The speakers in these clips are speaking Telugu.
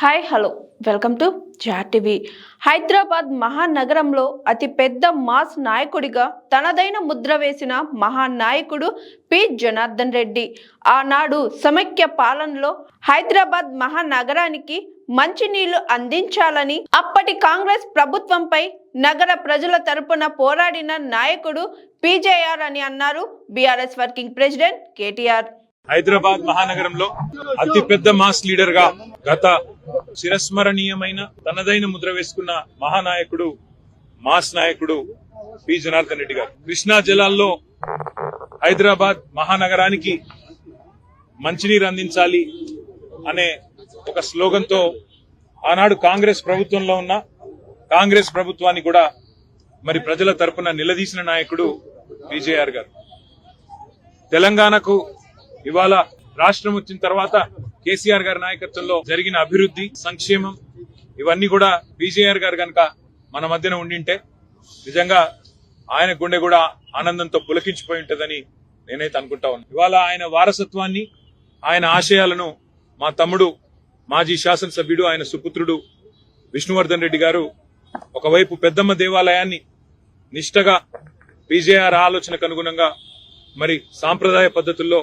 Hi hello welcome to TV Hyderabad మహానగరంలో అతి పెద్ద మాస్ నాయకుడిగా తనదైన ముద్ర వేసిన మహానాయకుడు పి. జనార్దన్ రెడ్డి. ఆనాడు సమైక్య పాలనలో హైదరాబాద్ మహానగరానికి మంచినీళ్ళు అందించాలని అప్పటి కాంగ్రెస్ ప్రభుత్వంపై నగర ప్రజల తరపున పోరాడిన నాయకుడు పీజేఆర్ అని అన్నారు BRS working president KTR Hyderabad మహానగరంలో అతి పెద్ద మాస్ లీడర్గా గత చిరస్మరణీయమైన తనదైన ముద్ర వేసుకున్న మహానాయకుడు మాస్ నాయకుడు పి. జనార్దన్ రెడ్డి గారు. కృష్ణా జలాల్లో హైదరాబాద్ మహానగరానికి మంచినీరు అందించాలి అనే ఒక స్లోగన్తో ఆనాడు కాంగ్రెస్ ప్రభుత్వంలో ఉన్న కాంగ్రెస్ ప్రభుత్వాన్ని కూడా మరి ప్రజల తరపున నిలదీసిన నాయకుడు విజయఆర్ గారు. తెలంగాణకు ఇవాళ రాష్ట్రం వచ్చిన తర్వాత కేసీఆర్ గారి నాయకత్వంలో జరిగిన అభివృద్ధి సంక్షేమం ఇవన్నీ కూడా బీజేఆర్ గారు కనుక మన మధ్యన ఉండింటే నిజంగా ఆయన గుండె కూడా ఆనందంతో పులకించిపోయి ఉంటుందని నేనైతే అనుకుంటా ఉన్నాను ఇవాళ ఆయన వారసత్వాన్ని ఆయన ఆశయాలను మా తమ్ముడు మాజీ శాసనసభ్యుడు ఆయన సుపుత్రుడు విష్ణువర్ధన్ రెడ్డి గారు ఒకవైపు పెద్దమ్మ దేవాలయాన్ని నిష్టగా బీజేఆర్ ఆలోచనకు అనుగుణంగా మరి సాంప్రదాయ పద్ధతుల్లో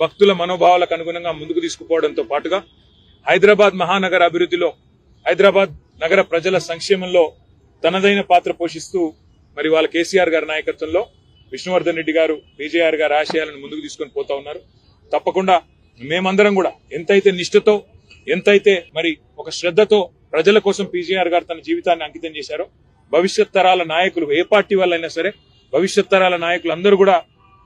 భక్తుల మనోభావాలకు అనుగుణంగా ముందుకు తీసుకుపోవడంతో పాటుగా హైదరాబాద్ మహానగర అభివృద్ధిలో హైదరాబాద్ నగర ప్రజల సంక్షేమంలో తనదైన పాత్ర పోషిస్తూ మరి వాళ్ళ కేసీఆర్ గారి నాయకత్వంలో విష్ణువర్ధన్ రెడ్డి గారు బీజేఆర్ గారి ఆశయాలను ముందుకు తీసుకొని పోతా ఉన్నారు. తప్పకుండా మేమందరం కూడా ఎంతైతే నిష్ఠతో ఎంతైతే మరి ఒక శ్రద్ధతో ప్రజల కోసం పీజేఆర్ గారు తన జీవితాన్ని అంకితం చేశారో భవిష్యత్ తరాల నాయకులు ఏ పార్టీ వాళ్ళైనా సరే భవిష్యత్ తరాల నాయకులు అందరూ కూడా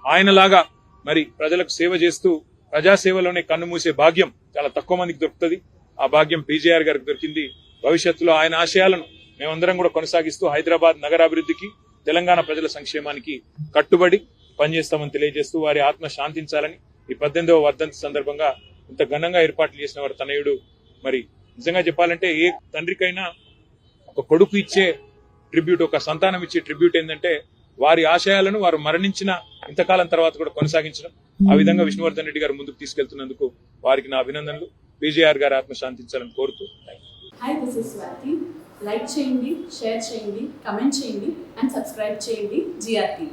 ఆయనలాగా మరి ప్రజలకు సేవ చేస్తూ ప్రజాసేవలోనే కన్ను మూసే భాగ్యం చాలా తక్కువ మందికి దొరుకుతుంది. ఆ భాగ్యం పీజేఆర్ గారికి దొరికింది. భవిష్యత్తులో ఆయన ఆశయాలను మేమందరం కూడా కొనసాగిస్తూ హైదరాబాద్ నగరాభివృద్ధికి తెలంగాణ ప్రజల సంక్షేమానికి కట్టుబడి పనిచేస్తామని తెలియజేస్తూ వారి ఆత్మ శాంతించాలని ఈ పద్దెనిమిదవ వర్ధంతి సందర్భంగా ఇంత ఘనంగా ఏర్పాట్లు చేసిన వారి తనయుడు. మరి నిజంగా చెప్పాలంటే ఏ తండ్రికైనా ఒక కొడుకు ఇచ్చే ట్రిబ్యూట్ ఒక సంతానం ఇచ్చే ట్రిబ్యూట్ ఏంటంటే వారి ఆశయాలను వారు మరణించిన ఇంతకాలం తర్వాత కూడా కొనసాగించడం. ఆ విధంగా విష్ణువర్ధన్ రెడ్డి గారు ముందుకు తీసుకెళ్తున్నందుకు వారికి నా అభినందనలు. బీజేఆర్ గారు ఆత్మశాంతించాలని కోరుతూ hi this is Swathi like చేయండి షేర్ చేయండి కమెంట్ చేయండి అండ్ సబ్స్క్రైబ్ చేయండి జిఆర్టీ